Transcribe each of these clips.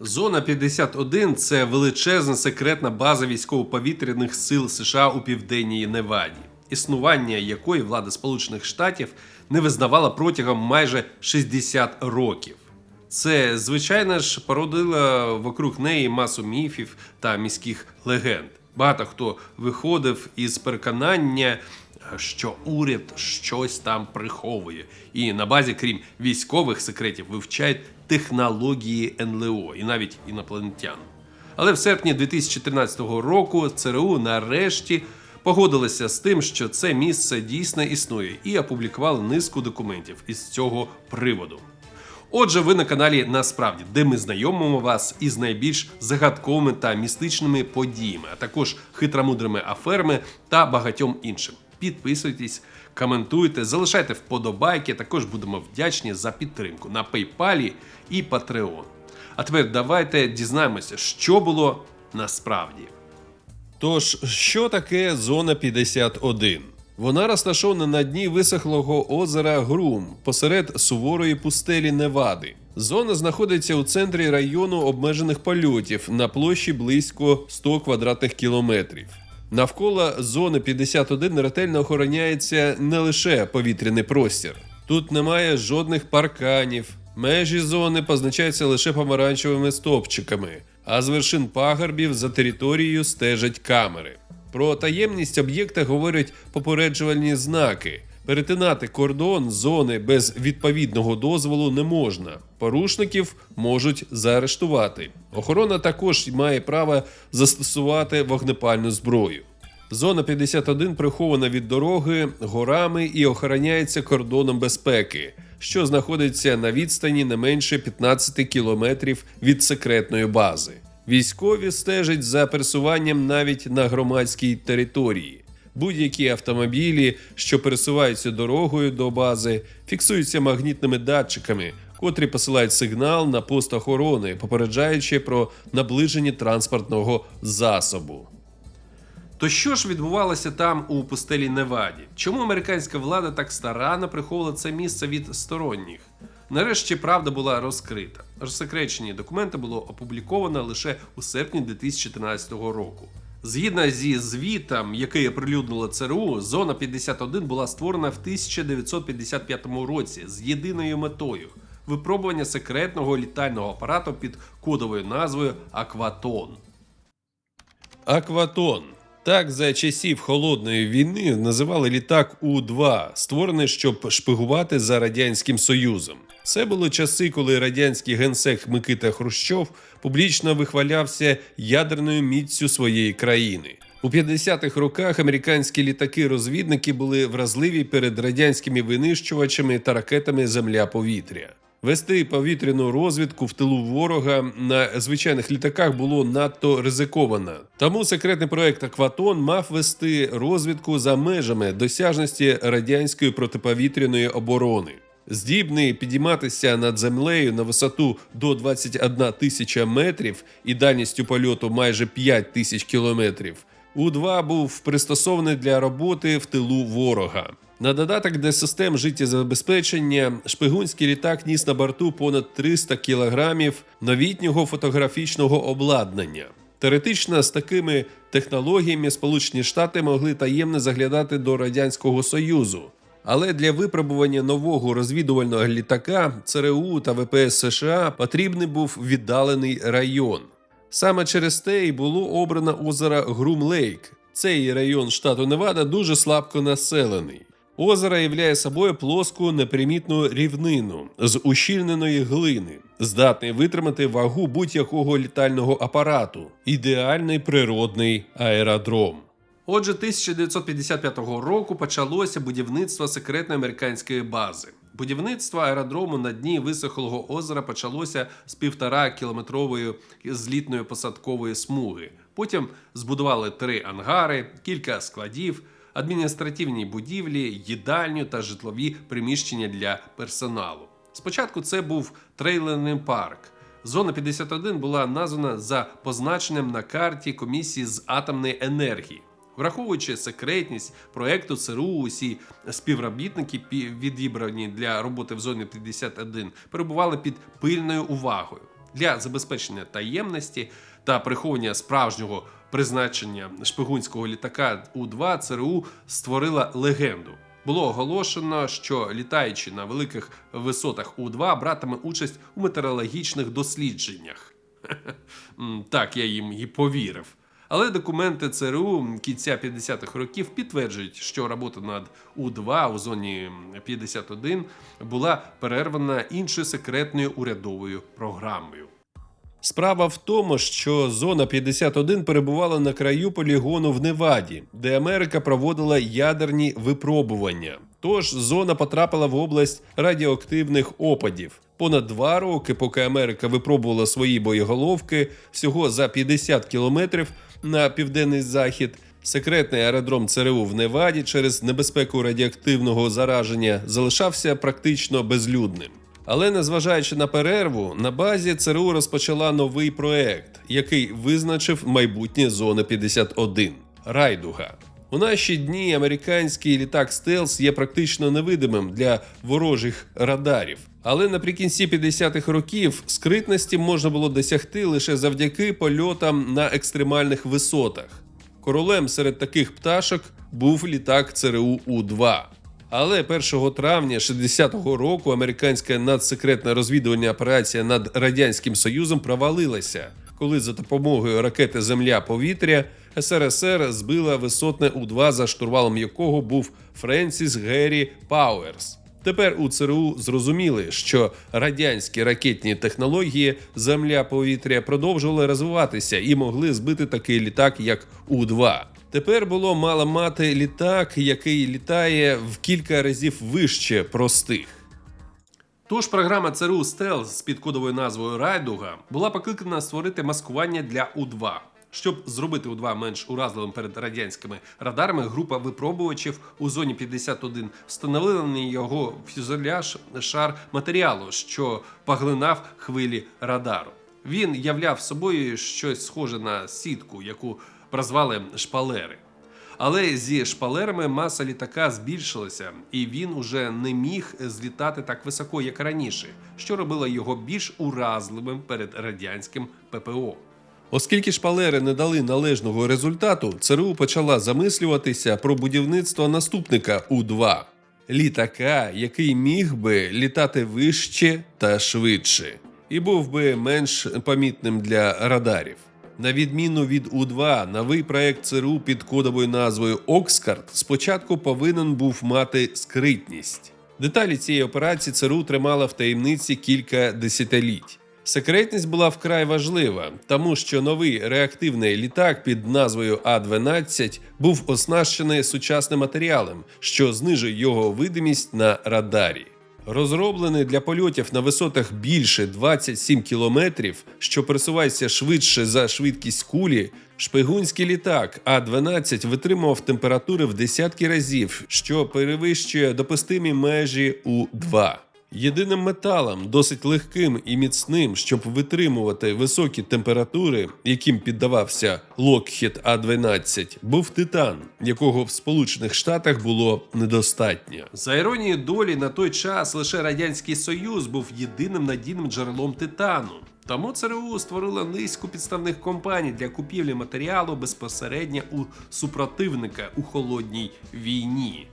Зона 51 це величезна секретна база військово-повітряних сил США у південній Неваді, існування якої влада Сполучених Штатів не визнавала протягом майже 60 років. Це, звичайно ж, породило вокруг неї масу міфів та міських легенд. Багато хто виходив із переконання, що уряд щось там приховує, і на базі, крім військових секретів, вивчають технології НЛО і навіть інопланетян. Але в серпні 2013 року ЦРУ нарешті погодилися з тим, що це місце дійсно існує, і опублікували низку документів із цього приводу. Отже, ви на каналі Насправді, де ми знайомимо вас із найбільш загадковими та містичними подіями, а також хитромудрими аферами та багатьом іншим. Підписуйтесь, коментуйте, залишайте вподобайки. Також будемо вдячні за підтримку на PayPal і Patreon. А тепер давайте дізнаємося, що було насправді. Тож, що таке зона 51? Вона розташована на дні висохлого озера Грум посеред суворої пустелі Невади. Зона знаходиться у центрі району обмежених польотів на площі близько 100 квадратних кілометрів. Навколо зони 51 ретельно охороняється не лише повітряний простір. Тут немає жодних парканів. Межі зони позначаються лише помаранчевими стовпчиками, а з вершин пагорбів за територією стежать камери. Про таємність об'єкта говорять попереджувальні знаки. Перетинати кордон зони без відповідного дозволу не можна. Порушників можуть заарештувати. Охорона також має право застосувати вогнепальну зброю. Зона 51 прихована від дороги горами і охороняється кордоном безпеки, що знаходиться на відстані не менше 15 кілометрів від секретної бази. Військові стежать за пересуванням навіть на громадській території. Будь-які автомобілі, що пересуваються дорогою до бази, фіксуються магнітними датчиками, котрі посилають сигнал на пост охорони, попереджаючи про наближення транспортного засобу. То що ж відбувалося там у пустелі Неваді? Чому американська влада так старанно приховувала це місце від сторонніх? Нарешті правда була розкрита. Розсекречені документи було опубліковано лише у серпні 2013 року. Згідно зі звітом, який оприлюднила ЦРУ, зона 51 була створена в 1955 році з єдиною метою випробування секретного літального апарату під кодовою назвою Акватон. Акватон. Так за часів холодної війни називали літак У-2, створений, щоб шпигувати за радянським союзом. Це були часи, коли радянський генсек Микита Хрущов публічно вихвалявся ядерною міцю своєї країни. У 50-х роках американські літаки-розвідники були вразливі перед радянськими винищувачами та ракетами Земля-повітря. Вести повітряну розвідку в тилу ворога на звичайних літаках було надто ризиковано. Тому секретний проект Акватон мав вести розвідку за межами досяжності радянської протиповітряної оборони. Здібний підійматися над землею на висоту до 21 тисяча метрів і дальністю польоту майже 5 тисяч кілометрів. У-2 був пристосований для роботи в тилу ворога. На додаток до систем життєзабезпечення шпигунський літак ніс на борту понад 300 кілограмів новітнього фотографічного обладнання. Теоретично з такими технологіями Сполучені Штати могли таємно заглядати до Радянського Союзу. Але для випробування нового розвідувального літака ЦРУ та ВПС США потрібний був віддалений район. Саме через те і було обрано озеро Грум-Лейк. Цей район штату Невада дуже слабко населений. Озеро являє собою плоску непримітну рівнину з ущільненої глини, здатний витримати вагу будь-якого літального апарату, ідеальний природний аеродром. Отже, 1955 року почалося будівництво секретної американської бази. Будівництво аеродрому на дні висохлого озера почалося з півтора кілометрової злітної посадкової смуги. Потім збудували три ангари, кілька складів, адміністративні будівлі, їдальню та житлові приміщення для персоналу. Спочатку це був трейлерний парк. Зона 51 була названа за позначенням на карті комісії з атомної енергії. Враховуючи секретність проекту ЦРУ, усі співробітники, пі- відібрані для роботи в зоні 51, перебували під пильною увагою. Для забезпечення таємності та приховування справжнього призначення шпигунського літака У-2 ЦРУ створила легенду. Було оголошено, що літаючи на великих висотах У-2 братиме участь у метеорологічних дослідженнях. Так, я їм і повірив. Але документи ЦРУ кінця 50-х років підтверджують, що робота над У-2 у зоні 51 була перервана іншою секретною урядовою програмою. Справа в тому, що зона 51 перебувала на краю полігону в Неваді, де Америка проводила ядерні випробування. Тож зона потрапила в область радіоактивних опадів. Понад два роки, поки Америка випробувала свої боєголовки, всього за 50 кілометрів на південний захід. Секретний аеродром ЦРУ в Неваді через небезпеку радіоактивного зараження залишався практично безлюдним. Але незважаючи на перерву, на базі ЦРУ розпочала новий проект, який визначив майбутнє зони 51 Райдуга. У наші дні американський літак Стелс є практично невидимим для ворожих радарів. Але наприкінці 50-х років скритності можна було досягти лише завдяки польотам на екстремальних висотах. Королем серед таких пташок був літак ЦРУ У-2. Але 1 травня 60-го року американська надсекретна розвідувальна операція над радянським союзом провалилася, коли за допомогою ракети Земля-повітря СРСР збила висотне У-2, за штурвалом якого був Френсіс Геррі Пауерс. Тепер у ЦРУ зрозуміли, що радянські ракетні технології земля-повітря продовжували розвиватися і могли збити такий літак, як У-2. Тепер було мало мати літак, який літає в кілька разів вище простих. Тож програма ЦРУ Стелс з підкодовою назвою Райдуга була покликана створити маскування для У-2. Щоб зробити У-2 менш уразливим перед радянськими радарами, група випробувачів у зоні 51 встановила на його фюзеляж шар матеріалу, що поглинав хвилі радару. Він являв собою щось схоже на сітку, яку прозвали шпалери. Але зі шпалерами маса літака збільшилася, і він уже не міг злітати так високо, як раніше, що робило його більш уразливим перед радянським ППО. Оскільки шпалери не дали належного результату, ЦРУ почала замислюватися про будівництво наступника У-2 літака, який міг би літати вище та швидше, і був би менш помітним для радарів. На відміну від У-2, новий проект ЦРУ під кодовою назвою Окскард спочатку повинен був мати скритність. Деталі цієї операції ЦРУ тримала в таємниці кілька десятиліть. Секретність була вкрай важлива, тому що новий реактивний літак під назвою А-12 був оснащений сучасним матеріалом, що знижує його видимість на радарі. Розроблений для польотів на висотах більше 27 кілометрів, що пересувається швидше за швидкість кулі, шпигунський літак А-12 витримував температури в десятки разів, що перевищує допустимі межі У-2. Єдиним металом, досить легким і міцним, щоб витримувати високі температури, яким піддавався Lockheed А-12, був титан, якого в Сполучених Штатах було недостатньо. За іронією долі, на той час лише радянський союз був єдиним надійним джерелом титану. Тому ЦРУ створила низку підставних компаній для купівлі матеріалу безпосередньо у супротивника у холодній війні.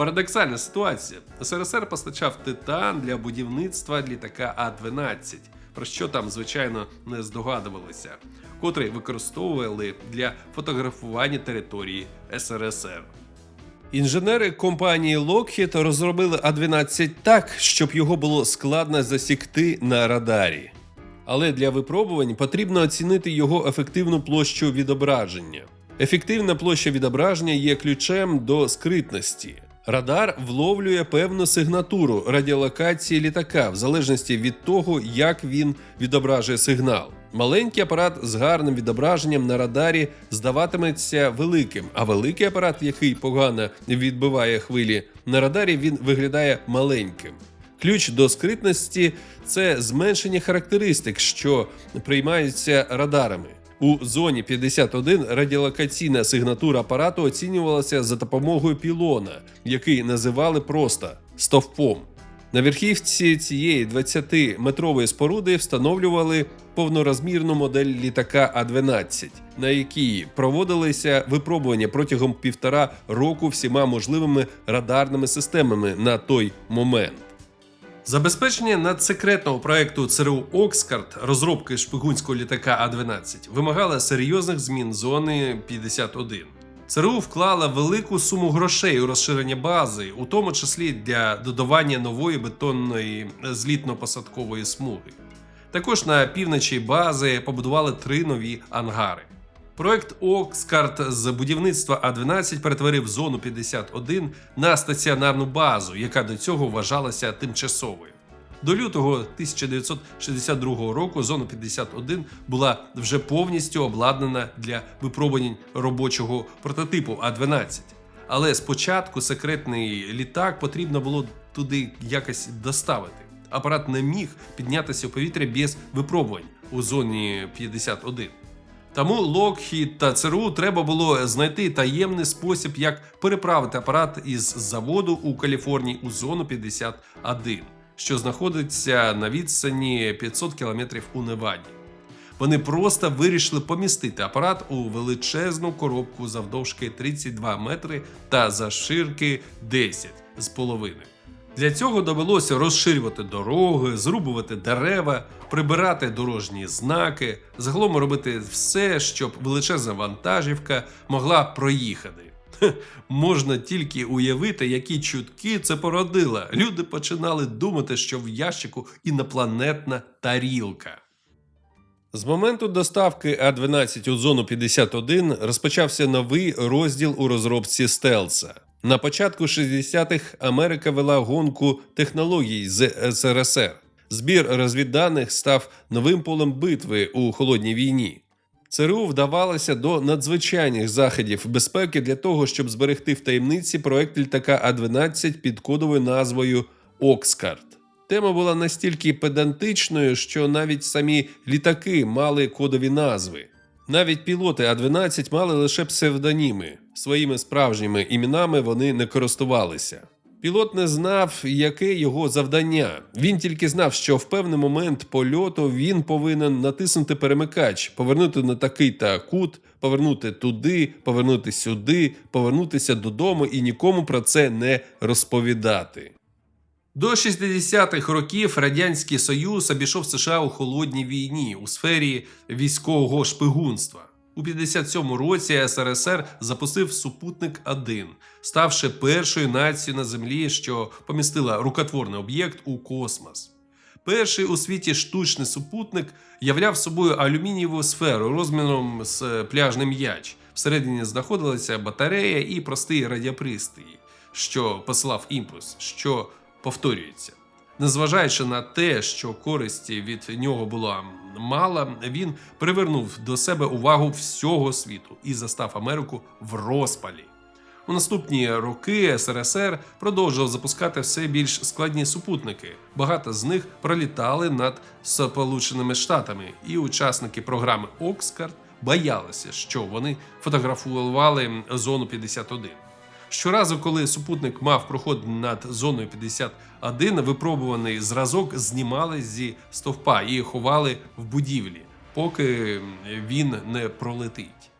Парадоксальна ситуація. СРСР постачав титан для будівництва літака А-12, про що там, звичайно, не здогадувалися, котрий використовували для фотографування території СРСР. Інженери компанії Lockheed розробили А-12 так, щоб його було складно засікти на радарі. Але для випробувань потрібно оцінити його ефективну площу відображення. Ефективна площа відображення є ключем до скритності. Радар вловлює певну сигнатуру радіолокації літака в залежності від того, як він відображує сигнал. Маленький апарат з гарним відображенням на радарі здаватиметься великим, а великий апарат, який погано відбиває хвилі на радарі, він виглядає маленьким. Ключ до скритності це зменшення характеристик, що приймаються радарами. У зоні 51 радіолокаційна сигнатура апарату оцінювалася за допомогою пілона, який називали просто стовпом. На верхівці цієї 20-метрової споруди встановлювали повнорозмірну модель літака А-12, на якій проводилися випробування протягом півтора року всіма можливими радарними системами на той момент. Забезпечення надсекретного проекту ЦРУ Окскарт розробки шпигунського літака А-12 вимагало серйозних змін зони 51. ЦРУ вклала велику суму грошей у розширення бази, у тому числі для додавання нової бетонної злітно-посадкової смуги. Також на півночі бази побудували три нові ангари. Проект Окскарт з будівництва А-12 перетворив зону 51 на стаціонарну базу, яка до цього вважалася тимчасовою. До лютого 1962 року зона 51 була вже повністю обладнана для випробувань робочого прототипу А-12. Але спочатку секретний літак потрібно було туди якось доставити. Апарат не міг піднятися у повітря без випробувань у зоні 51. Тому Lockheed та ЦРУ треба було знайти таємний спосіб, як переправити апарат із заводу у Каліфорнії у зону 51, що знаходиться на відстані 500 кілометрів у Неваді. Вони просто вирішили помістити апарат у величезну коробку завдовжки 32 метри та завширки 10 з половиною. Для цього довелося розширювати дороги, зрубувати дерева, прибирати дорожні знаки, загалом робити все, щоб величезна вантажівка могла проїхати. Можна тільки уявити, які чутки це породило. Люди починали думати, що в ящику інопланетна тарілка. З моменту доставки А-12 у зону 51 розпочався новий розділ у розробці стелса. На початку 60-х Америка вела гонку технологій з СРСР. Збір розвідданих став новим полем битви у холодній війні. ЦРУ вдавалося до надзвичайних заходів безпеки для того, щоб зберегти в таємниці проект літака А-12 під кодовою назвою Окскарт. Тема була настільки педантичною, що навіть самі літаки мали кодові назви. Навіть пілоти А-12 мали лише псевдоніми. Своїми справжніми іменами вони не користувалися. Пілот не знав, яке його завдання. Він тільки знав, що в певний момент польоту він повинен натиснути перемикач, повернути на такий та кут, повернути туди, повернути сюди, повернутися додому і нікому про це не розповідати. До 60-х років Радянський Союз обійшов США у холодній війні у сфері військового шпигунства. У 57-му році СРСР запустив супутник 1 ставши першою нацією на землі, що помістила рукотворний об'єкт у космос. Перший у світі штучний супутник являв собою алюмінієву сферу розміром з пляжний м'яч. Всередині знаходилася батарея і простий радіопристрій, що посилав імпульс, що повторюється. Незважаючи на те, що користі від нього було мало, він привернув до себе увагу всього світу і застав Америку в розпалі. У наступні роки СРСР продовжував запускати все більш складні супутники. Багато з них пролітали над Сполученими Штатами, і учасники програми Окскарт боялися, що вони фотографували зону 51. Щоразу, коли супутник мав проход над зоною 51, випробуваний зразок знімали зі стовпа і ховали в будівлі, поки він не пролетить.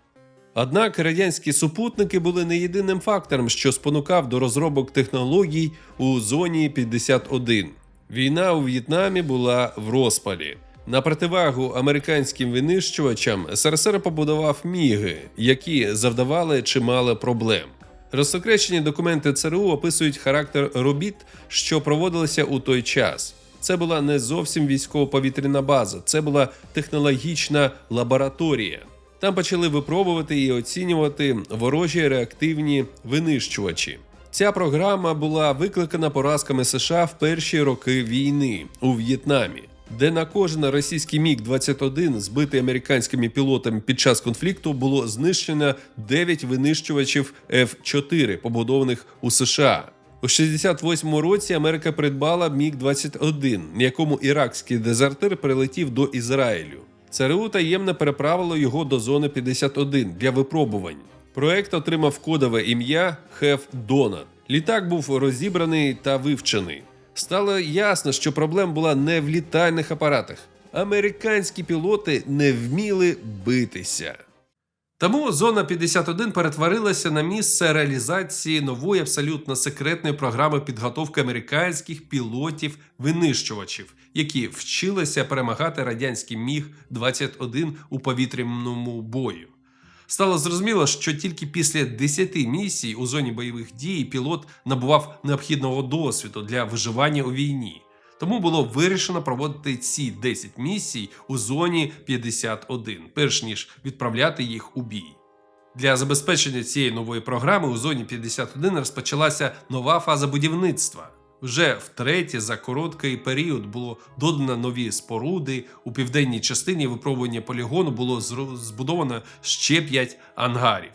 Однак радянські супутники були не єдиним фактором, що спонукав до розробок технологій у зоні 51. Війна у В'єтнамі була в розпалі. На противагу американським винищувачам СРСР побудував міги, які завдавали чимало проблем. Розсекречені документи ЦРУ описують характер робіт, що проводилися у той час. Це була не зовсім військово-повітряна база, це була технологічна лабораторія. Там почали випробувати і оцінювати ворожі реактивні винищувачі. Ця програма була викликана поразками США в перші роки війни у В'єтнамі, де на кожен російський міг 21 збитий американськими пілотами під час конфлікту було знищено 9 винищувачів F-4, побудованих у США. У 68-му році Америка придбала міг 21 в якому іракський дезертир прилетів до Ізраїлю. ЦРУ таємно переправило його до зони 51 для випробувань. Проект отримав кодове ім'я Хеф Донат. Літак був розібраний та вивчений. Стало ясно, що проблема була не в літальних апаратах. Американські пілоти не вміли битися. Тому зона 51 перетворилася на місце реалізації нової абсолютно секретної програми підготовки американських пілотів-винищувачів, які вчилися перемагати радянський міг 21 у повітряному бою. Стало зрозуміло, що тільки після 10 місій у зоні бойових дій пілот набував необхідного досвіду для виживання у війні. Тому було вирішено проводити ці 10 місій у зоні 51, перш ніж відправляти їх у бій. Для забезпечення цієї нової програми у зоні 51 розпочалася нова фаза будівництва. Вже втретє за короткий період було додано нові споруди. У південній частині випробування полігону було збудовано ще 5 ангарів.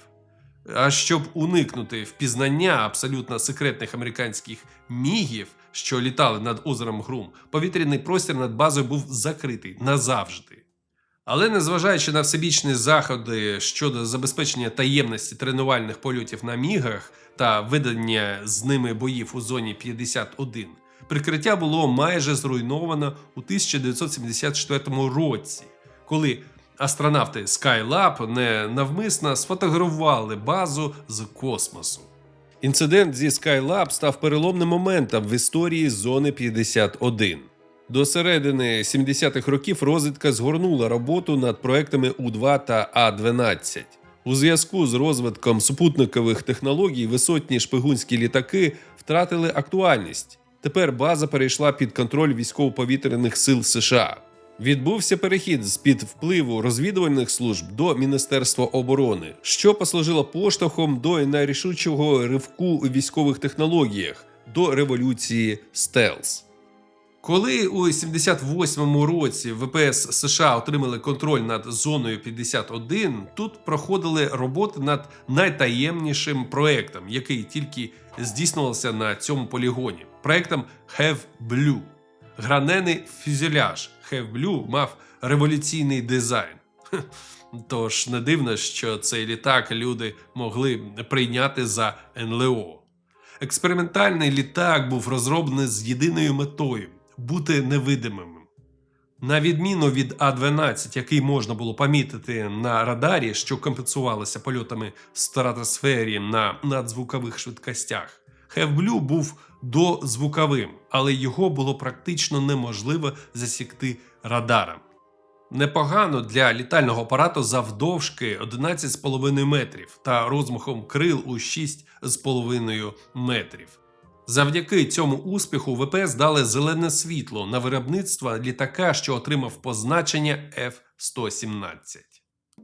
А щоб уникнути впізнання абсолютно секретних американських мігів, що літали над озером Грум, повітряний простір над базою був закритий назавжди. Але незважаючи на всебічні заходи щодо забезпечення таємності тренувальних польотів на мігах та ведення з ними боїв у зоні 51, прикриття було майже зруйновано у 1974 році, коли астронавти Skylab ненавмисно сфотографували базу з космосу. Інцидент зі Skylab став переломним моментом в історії зони 51. До середини 70-х років розвідка згорнула роботу над проектами У-2 та А-12. У зв'язку з розвитком супутникових технологій висотні шпигунські літаки втратили актуальність. Тепер база перейшла під контроль військово-повітряних сил США. Відбувся перехід з під впливу розвідувальних служб до Міністерства оборони, що послужило поштовхом до найрішучого ривку у військових технологіях до революції стелс. Коли у 78-му році ВПС США отримали контроль над зоною 51, тут проходили роботи над найтаємнішим проектом, який тільки здійснювався на цьому полігоні проектом Have Blue. Гранений фюзеляж Have Blue мав революційний дизайн. Тож не дивно, що цей літак люди могли прийняти за НЛО. Експериментальний літак був розроблений з єдиною метою бути невидимим. На відміну від А-12, який можна було помітити на радарі, що компенсувалося польотами в стратосфері на надзвукових швидкостях, Хевблю був дозвуковим, але його було практично неможливо засікти радаром. Непогано для літального апарату завдовжки 11,5 метрів та розмахом крил у 6,5 метрів. Завдяки цьому успіху ВПС дали зелене світло на виробництво літака, що отримав позначення F-117.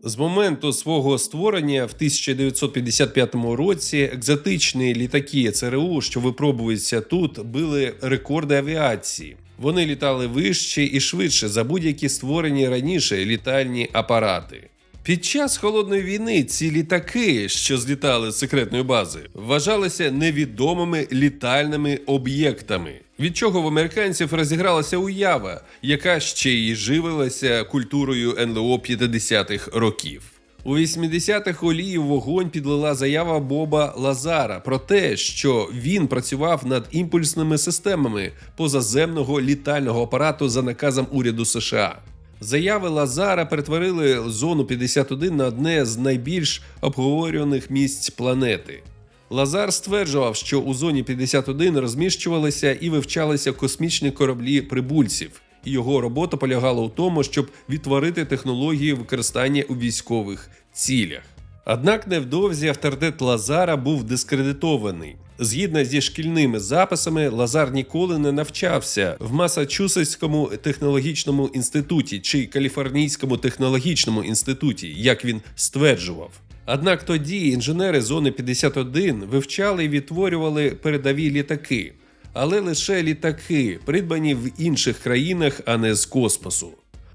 З моменту свого створення в 1955 році екзотичні літаки ЦРУ, що випробуються тут, били рекорди авіації. Вони літали вище і швидше за будь-які створені раніше літальні апарати. Під час холодної війни ці літаки, що злітали з секретної бази, вважалися невідомими літальними об'єктами, від чого в американців розігралася уява, яка ще й живилася культурою НЛО 50-х років. У 80-х олії вогонь підлила заява Боба Лазара про те, що він працював над імпульсними системами позаземного літального апарату за наказом уряду США. Заяви Лазара перетворили зону 51 на одне з найбільш обговорюваних місць планети. Лазар стверджував, що у зоні 51 розміщувалися і вивчалися космічні кораблі прибульців, і його робота полягала у тому, щоб відтворити технології використання у військових цілях. Однак невдовзі авторитет Лазара був дискредитований. Згідно зі шкільними записами, Лазар ніколи не навчався в Масачусетському технологічному інституті чи Каліфорнійському технологічному інституті, як він стверджував. Однак тоді інженери зони 51 вивчали і відтворювали передові літаки, але лише літаки, придбані в інших країнах, а не з космосу.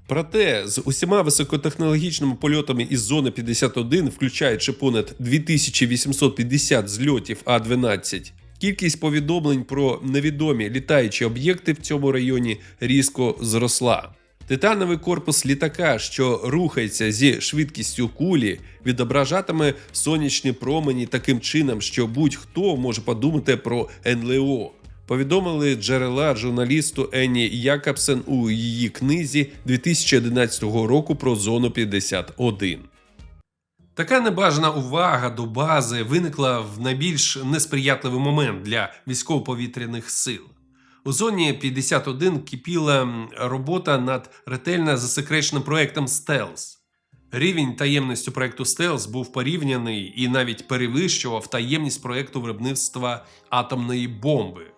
Проте з усіма високотехнологічними польотами із зони 51, включаючи понад 2850 зльотів А-12, кількість повідомлень про невідомі літаючі об'єкти в цьому районі різко зросла. Титановий корпус літака, що рухається зі швидкістю кулі, відображатиме сонячні промені таким чином, що будь-хто може подумати про НЛО. Повідомили джерела журналісту Енні Якобсен у її книзі 2011 року про зону 51. Така небажана увага до бази виникла в найбільш несприятливий момент для військово-повітряних сил. У зоні 51 кипіла робота над ретельно засекреченим проектом Стелс. Рівень таємності проекту Стелс був порівняний і навіть перевищував таємність проекту виробництва атомної бомби.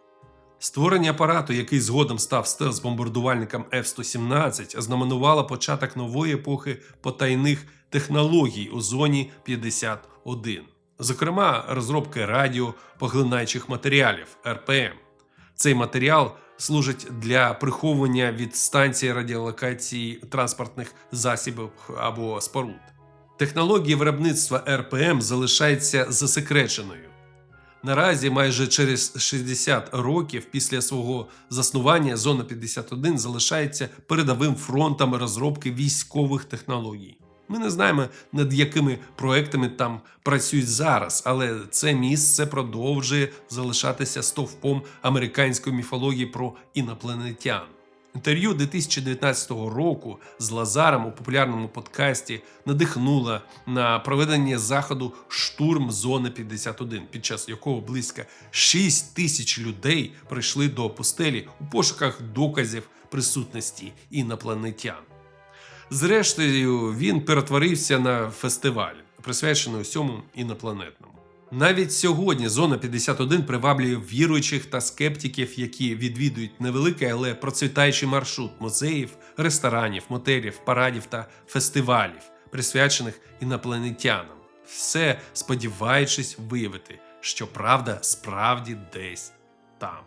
Створення апарату, який згодом став стелс-бомбардувальником F-117, знаменувало початок нової епохи потайних технологій у зоні 51, зокрема розробки радіопоглинаючих матеріалів РПМ. Цей матеріал служить для приховування від станції радіолокації транспортних засобів або споруд. Технологія виробництва РПМ залишається засекреченою. Наразі, майже через 60 років після свого заснування, зона 51 залишається передовим фронтом розробки військових технологій. Ми не знаємо, над якими проектами там працюють зараз, але це місце продовжує залишатися стовпом американської міфології про інопланетян. Інтерв'ю 2019 року з Лазаром у популярному подкасті надихнуло на проведення заходу Штурм зони 51, під час якого близько 6 тисяч людей прийшли до пустелі у пошуках доказів присутності інопланетян. Зрештою, він перетворився на фестиваль, присвячений усьому інопланетному. Навіть сьогодні зона 51 приваблює віруючих та скептиків, які відвідують невеликий, але процвітаючий маршрут музеїв, ресторанів, мотелів, парадів та фестивалів, присвячених інопланетянам. Все сподіваючись виявити, що правда справді десь там.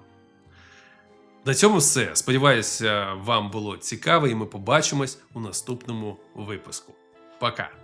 На цьому все. Сподіваюся, вам було цікаво, і ми побачимось у наступному випуску. Пока!